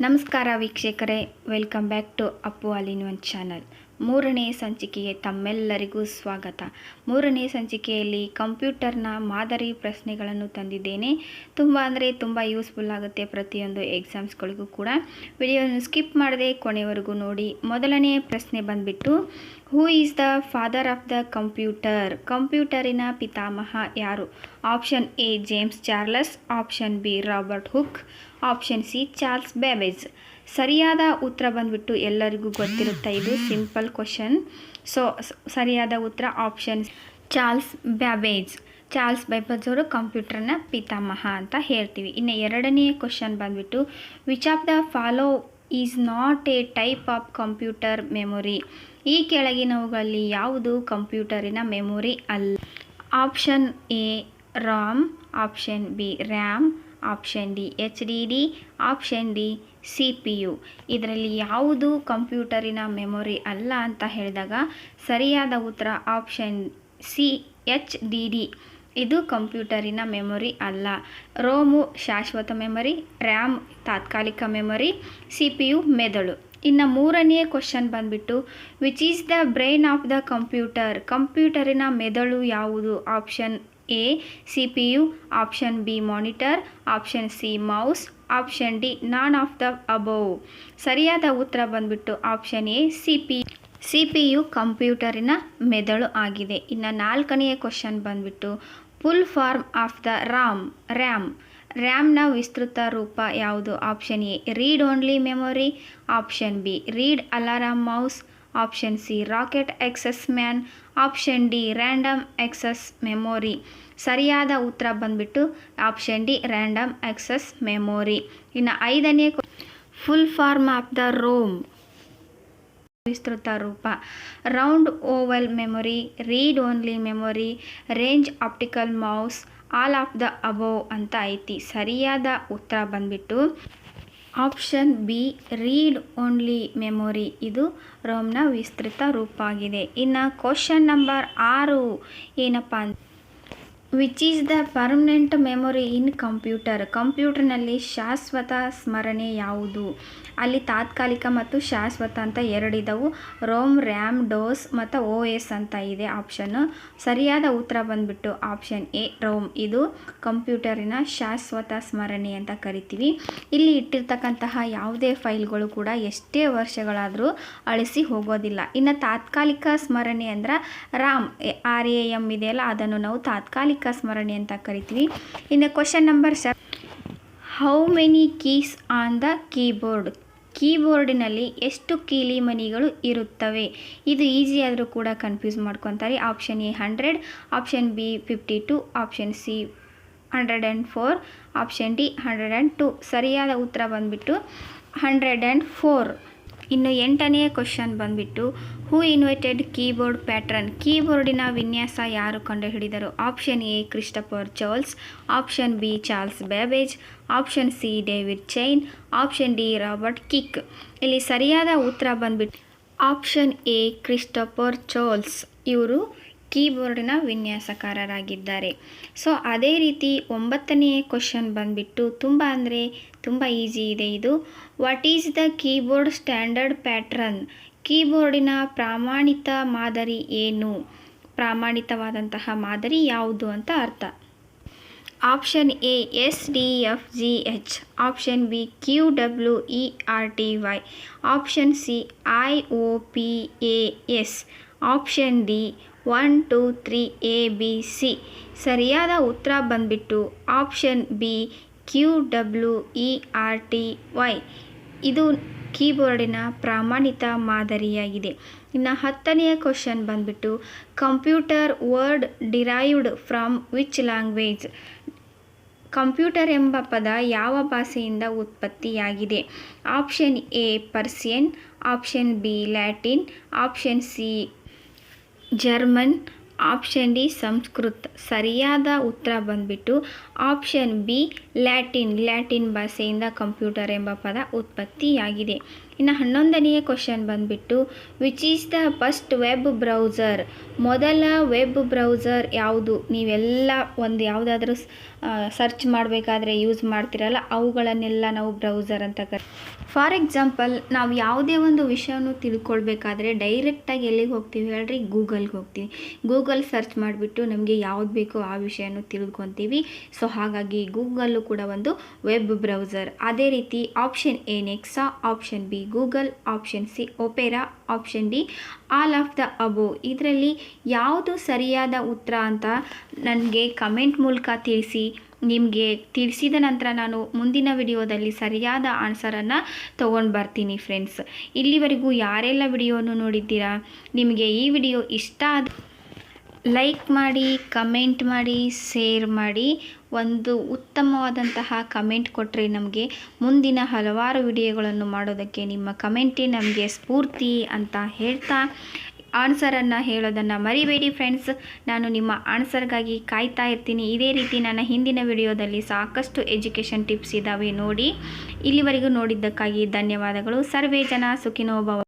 ನಮಸ್ಕಾರ ವೀಕ್ಷಕರೇ welcome back to Appu all in one channel ಮೂರನೇ ಸಂಚಿಕೆಗೆ ತಮ್ಮೆಲ್ಲರಿಗೂ ಸ್ವಾಗತ. ಮೂರನೇ ಸಂಚಿಕೆಯಲ್ಲಿ ಕಂಪ್ಯೂಟರ್ನ ಮಾದರಿ ಪ್ರಶ್ನೆಗಳನ್ನು ತಂದಿದ್ದೇನೆ. ತುಂಬ ಅಂದರೆ ತುಂಬ ಯೂಸ್ಫುಲ್ ಆಗುತ್ತೆ ಪ್ರತಿಯೊಂದು ಎಕ್ಸಾಮ್ಸ್ಗಳಿಗೂ ಕೂಡ. ವಿಡಿಯೋನ ಸ್ಕಿಪ್ ಮಾಡದೆ ಕೊನೆವರೆಗೂ ನೋಡಿ. ಮೊದಲನೇ ಪ್ರಶ್ನೆ ಬಂದ್ಬಿಟ್ಟು who is the father of the computer ಕಂಪ್ಯೂಟರಿನ ಪಿತಾಮಹ ಯಾರು? Option A, James Charles. Option B, Robert Hooke. Option C, Charles Babbage. ಸರಿಯಾದ ಉತ್ತರ ಬಂದ್ಬಿಟ್ಟು ಎಲ್ಲರಿಗೂ ಗೊತ್ತಿರುತ್ತೆ ಇದು? ಸಿಂಪಲ್ ಕ್ವಶನ್ ಸೊ, ಸರಿಯಾದ ಉತ್ತರ option Charles Babbage. Charles Babbage ಅವರು ಕಂಪ್ಯೂಟರ್ನ ಪಿತಾಮಹ ಅಂತ ಹೇಳ್ತೀವಿ. ಇನ್ನು ಎರಡನೇ ಕ್ವಶನ್ ಬಂದ್ಬಿಟ್ಟು which of the follow is not a type of computer memory ಈ ಕೆಳಗಿನವುಗಳಲ್ಲಿ ಯಾವುದು ಕಂಪ್ಯೂಟರಿನ ಮೆಮೊರಿ ಅಲ್ಲ? Option A ROM. Option B RAM. Option D H D D option D C P U ಇದರಲ್ಲಿ ಯಾವುದು ಕಂಪ್ಯೂಟರಿನ ಮೆಮೊರಿ ಅಲ್ಲ ಅಂತ ಹೇಳಿದಾಗ ಸರಿಯಾದ ಉತ್ತರ option C H D D ಇದು ಕಂಪ್ಯೂಟರಿನ ಮೆಮೊರಿ ಅಲ್ಲ. ರೋಮು ಶಾಶ್ವತ ಮೆಮೊರಿ, ರ್ಯಾಮ್ ತಾತ್ಕಾಲಿಕ ಮೆಮೊರಿ ಸಿ ಪಿ ಯು ಮೆದುಳು. ಇನ್ನು ಮೂರನೇ ಕ್ವಶನ್ ಬಂದ್ಬಿಟ್ಟು which is the brain of the computer ಕಂಪ್ಯೂಟರಿನ ಮೆದುಳು ಯಾವುದು? Option A, C P U, option B, monitor, option C, mouse, option D, none of the above. ಸರಿಯಾದ ಉತ್ತರ ಬಂದ್ಬಿಟ್ಟು option A, C P C P U ಕಂಪ್ಯೂಟರಿನ ಮೆದುಳು ಆಗಿದೆ. ಇನ್ನು ನಾಲ್ಕನೆಯ question ಬಂದ್ಬಿಟ್ಟು full form of the ROM, RAM. ರ್ಯಾಮ್ನ ವಿಸ್ತೃತ ರೂಪ ಯಾವುದು? Option A, read only memory. Option B, read alarm mouse. Option C rocket access man option D random access memory ಸರಿಯಾದ ಉತ್ತರ ಬಂದ್ಬಿಟ್ಟು option D random access memory ಇನ್ನು ಐದನೇ full form of the ROM ವಿಸ್ತೃತ ರೂಪ. Round oval memory read only memory range optical mouse all of the above ಅಂತ ಐತಿ. ಸರಿಯಾದ ಉತ್ತರ ಬಂದ್ಬಿಟ್ಟು option B, read only memory. ಇದು ರೋಮ್ನ ವಿಸ್ತೃತ ರೂಪಾಗಿದೆ. ಇನ್ನು ಕ್ವಶನ್ ನಂಬರ್ ಆರು ಏನಪ್ಪ ಅಂತ which is the permanent memory in computer ಕಂಪ್ಯೂಟರ್ನಲ್ಲಿ ಶಾಶ್ವತ ಸ್ಮರಣೆ ಯಾವುದು? ಅಲ್ಲಿ ತಾತ್ಕಾಲಿಕ ಮತ್ತು ಶಾಶ್ವತ ಅಂತ ಎರಡಿದವು. ರೋಮ್, ರ್ಯಾಮ್, ಡೋಸ್ ಮತ್ತು ಓ ಎಸ್ ಅಂತ ಇದೆ ಆಪ್ಷನ್ನು ಸರಿಯಾದ ಉತ್ತರ ಬಂದ್ಬಿಟ್ಟು ಆಪ್ಷನ್ ಎ, ರೋಮ್. ಇದು ಕಂಪ್ಯೂಟರಿನ ಶಾಶ್ವತ ಸ್ಮರಣೆ ಅಂತ ಕರಿತೀವಿ. ಇಲ್ಲಿ ಇಟ್ಟಿರ್ತಕ್ಕಂತಹ ಯಾವುದೇ ಫೈಲ್ಗಳು ಕೂಡ ಎಷ್ಟೇ ವರ್ಷಗಳಾದರೂ ಅಳಿಸಿ ಹೋಗೋದಿಲ್ಲ. ಇನ್ನು ತಾತ್ಕಾಲಿಕ ಸ್ಮರಣೆ ಅಂದ್ರೆ ರಾಮ್ ಆರ್ ಎ ಎಂ ಇದೆಯಲ್ಲ, ಅದನ್ನು ನಾವು ತಾತ್ಕಾಲಿಕ ಸ್ಮರಣೆ ಅಂತ ಕರಿತೀವಿ. ಇನ್ನು question number seven how many keys on the keyboard ಕೀಬೋರ್ಡಿನಲ್ಲಿ ಎಷ್ಟು ಕೀಲಿ ಮನಿಗಳು ಇರುತ್ತವೆ? ಇದು ಈಸಿ ಆದರೂ ಕೂಡ ಕನ್ಫ್ಯೂಸ್ ಮಾಡ್ಕೊತಾರೆ. Option A hundred option B fifty two option C hundred and four option D hundred and two ಸರಿಯಾದ ಉತ್ತರ ಬಂದುಬಿಟ್ಟು ಹಂಡ್ರೆಡ್ ಆ್ಯಂಡ್ ಫೋರ್ ಇನ್ನು ಎಂಟನೆಯ ಕ್ವಶನ್ ಬಂದುಬಿಟ್ಟು ಹೂ ಇನ್ವೈಟೆಡ್ ಕೀಬೋರ್ಡ್ ಪ್ಯಾಟ್ರನ್ ಕೀಬೋರ್ಡಿನ ವಿನ್ಯಾಸ ಯಾರು ಕಂಡುಹಿಡಿದರು option A Christopher Sholes option B Charles Babbage option C David Chain option D Robert Kick ಇಲ್ಲಿ ಸರಿಯಾದ ಉತ್ತರ ಬಂದ್ಬಿಟ್ಟು ಆಪ್ಷನ್ ಎ ಕ್ರಿಸ್ಟಫರ್ ಚೋಲ್ಸ್ ಇವರು ಕೀಬೋರ್ಡಿನ ವಿನ್ಯಾಸಕಾರರಾಗಿದ್ದಾರೆ. ಸೊ, ಅದೇ ರೀತಿ ಒಂಬತ್ತನೆಯ ಕ್ವಶನ್ ಬಂದುಬಿಟ್ಟು ತುಂಬ ಅಂದರೆ ತುಂಬ ಈಸಿ ಇದೆ ಇದು. What is the keyboard standard pattern ಕೀಬೋರ್ಡಿನ ಪ್ರಾಮಾಣಿತ ಮಾದರಿ ಏನು? ಪ್ರಾಮಾಣಿತವಾದಂತಹ ಮಾದರಿ ಯಾವುದು ಅಂತ ಅರ್ಥ. Option A, S, D, F, G, H. Option B, Q, W, E, R, T, Y. Option C, I O P, A, S. Option D one, two, three, A, B, C. ಸರಿಯಾದ ಉತ್ತರ ಬಂದ್ಬಿಟ್ಟು option B, Q, W, E, R, T, Y. ಇದು ಕೀಬೋರ್ಡಿನ ಪ್ರಾಮಾಣಿತ ಮಾದರಿಯಾಗಿದೆ. ಇನ್ನು ಹತ್ತನೆಯ question ಬಂದ್ಬಿಟ್ಟು computer word derived from which language? Computer ಎಂಬ ಪದ ಯಾವ ಭಾಷೆಯಿಂದ ಉತ್ಪತ್ತಿಯಾಗಿದೆ? Option A, Persian. Option B, Latin. Option C German option D Sanskrit. ಸರಿಯಾದ ಉತ್ತರ ಬಂದ್ಬಿಟ್ಟು ಆಪ್ಷನ್ ಬಿ ಲ್ಯಾಟಿನ್. ಲ್ಯಾಟಿನ್ ಭಾಷೆಯಿಂದ ಕಂಪ್ಯೂಟರ್ ಎಂಬ ಪದ ಉತ್ಪತ್ತಿಯಾಗಿದೆ. ಇನ್ನು ಹನ್ನೊಂದನೆಯ ಕ್ವಶನ್ ಬಂದುಬಿಟ್ಟು which is the first web browser ಮೊದಲ ವೆಬ್ ಬ್ರೌಸರ್ ಯಾವುದು? ನೀವೆಲ್ಲ ಒಂದು ಯಾವುದಾದ್ರೂ ಸರ್ಚ್ ಮಾಡಬೇಕಾದ್ರೆ ಯೂಸ್ ಮಾಡ್ತಿರಲ್ಲ, ಅವುಗಳನ್ನೆಲ್ಲ ನಾವು ಬ್ರೌಸರ್ ಅಂತ ಕರ್ ಫಾರ್ ಎಕ್ಸಾಂಪಲ್ ನಾವು ಯಾವುದೇ ಒಂದು ವಿಷಯವನ್ನು ತಿಳ್ಕೊಳ್ಬೇಕಾದ್ರೆ ಡೈರೆಕ್ಟಾಗಿ ಎಲ್ಲಿಗೆ ಹೋಗ್ತೀವಿ ಹೇಳ್ರಿ? ಗೂಗಲ್ಗೆ ಹೋಗ್ತೀವಿ. ಗೂಗಲ್ ಸರ್ಚ್ ಮಾಡಿಬಿಟ್ಟು ನಮಗೆ ಯಾವ್ದು ಬೇಕೋ ಆ ವಿಷಯನೂ ತಿಳ್ಕೊತೀವಿ. ಸೊ ಹಾಗಾಗಿ ಗೂಗಲ್ಲು ಕೂಡ ಒಂದು ವೆಬ್ ಬ್ರೌಸರ್ ಅದೇ ರೀತಿ option A Nexa option B Google option C, Opera option D, all of the above. ಇದರಲ್ಲಿ ಯಾವುದು ಸರಿಯಾದ ಉತ್ತರ ಅಂತ ನನಗೆ ಕಮೆಂಟ್ ಮೂಲಕ ತಿಳಿಸಿ. ನಿಮಗೆ ತಿಳಿಸಿದ ನಂತರ ನಾನು ಮುಂದಿನ ವಿಡಿಯೋದಲ್ಲಿ ಸರಿಯಾದ ಆನ್ಸರನ್ನು ತೊಗೊಂಡು ಬರ್ತೀನಿ ಫ್ರೆಂಡ್ಸ್. ಇಲ್ಲಿವರೆಗೂ ಯಾರೆಲ್ಲ ವಿಡಿಯೋನು ನೋಡಿದ್ದೀರಾ? ನಿಮಗೆ ಈ ವಿಡಿಯೋ ಇಷ್ಟ ಆದ ಲೈಕ್ ಮಾಡಿ ಕಮೆಂಟ್ ಮಾಡಿ ಶೇರ್ ಮಾಡಿ ಒಂದು ಉತ್ತಮವಾದಂತಹ ಕಮೆಂಟ್ ಕೊಟ್ಟರೆ ನಮಗೆ ಮುಂದಿನ ಹಲವಾರು ವಿಡಿಯೋಗಳನ್ನು ಮಾಡೋದಕ್ಕೆ ನಿಮ್ಮ ಕಮೆಂಟೇ ನಮಗೆ ಸ್ಫೂರ್ತಿ ಅಂತ ಹೇಳ್ತಾ ಆನ್ಸರನ್ನು ಹೇಳೋದನ್ನು ಮರಿಬೇಡಿ ಫ್ರೆಂಡ್ಸ್ ನಾನು ನಿಮ್ಮ ಆನ್ಸರ್ಗಾಗಿ ಕಾಯ್ತಾ ಇರ್ತೀನಿ. ಇದೇ ರೀತಿ ನನ್ನ ಹಿಂದಿನ ವಿಡಿಯೋದಲ್ಲಿ ಸಾಕಷ್ಟು ಎಜುಕೇಷನ್ ಟಿಪ್ಸ್ ಇದ್ದಾವೆ ನೋಡಿ. ಇಲ್ಲಿವರೆಗೂ ನೋಡಿದ್ದಕ್ಕಾಗಿ ಧನ್ಯವಾದಗಳು. ಸರ್ವೇ ಜನ ಸುಖಿನೋ ಭವ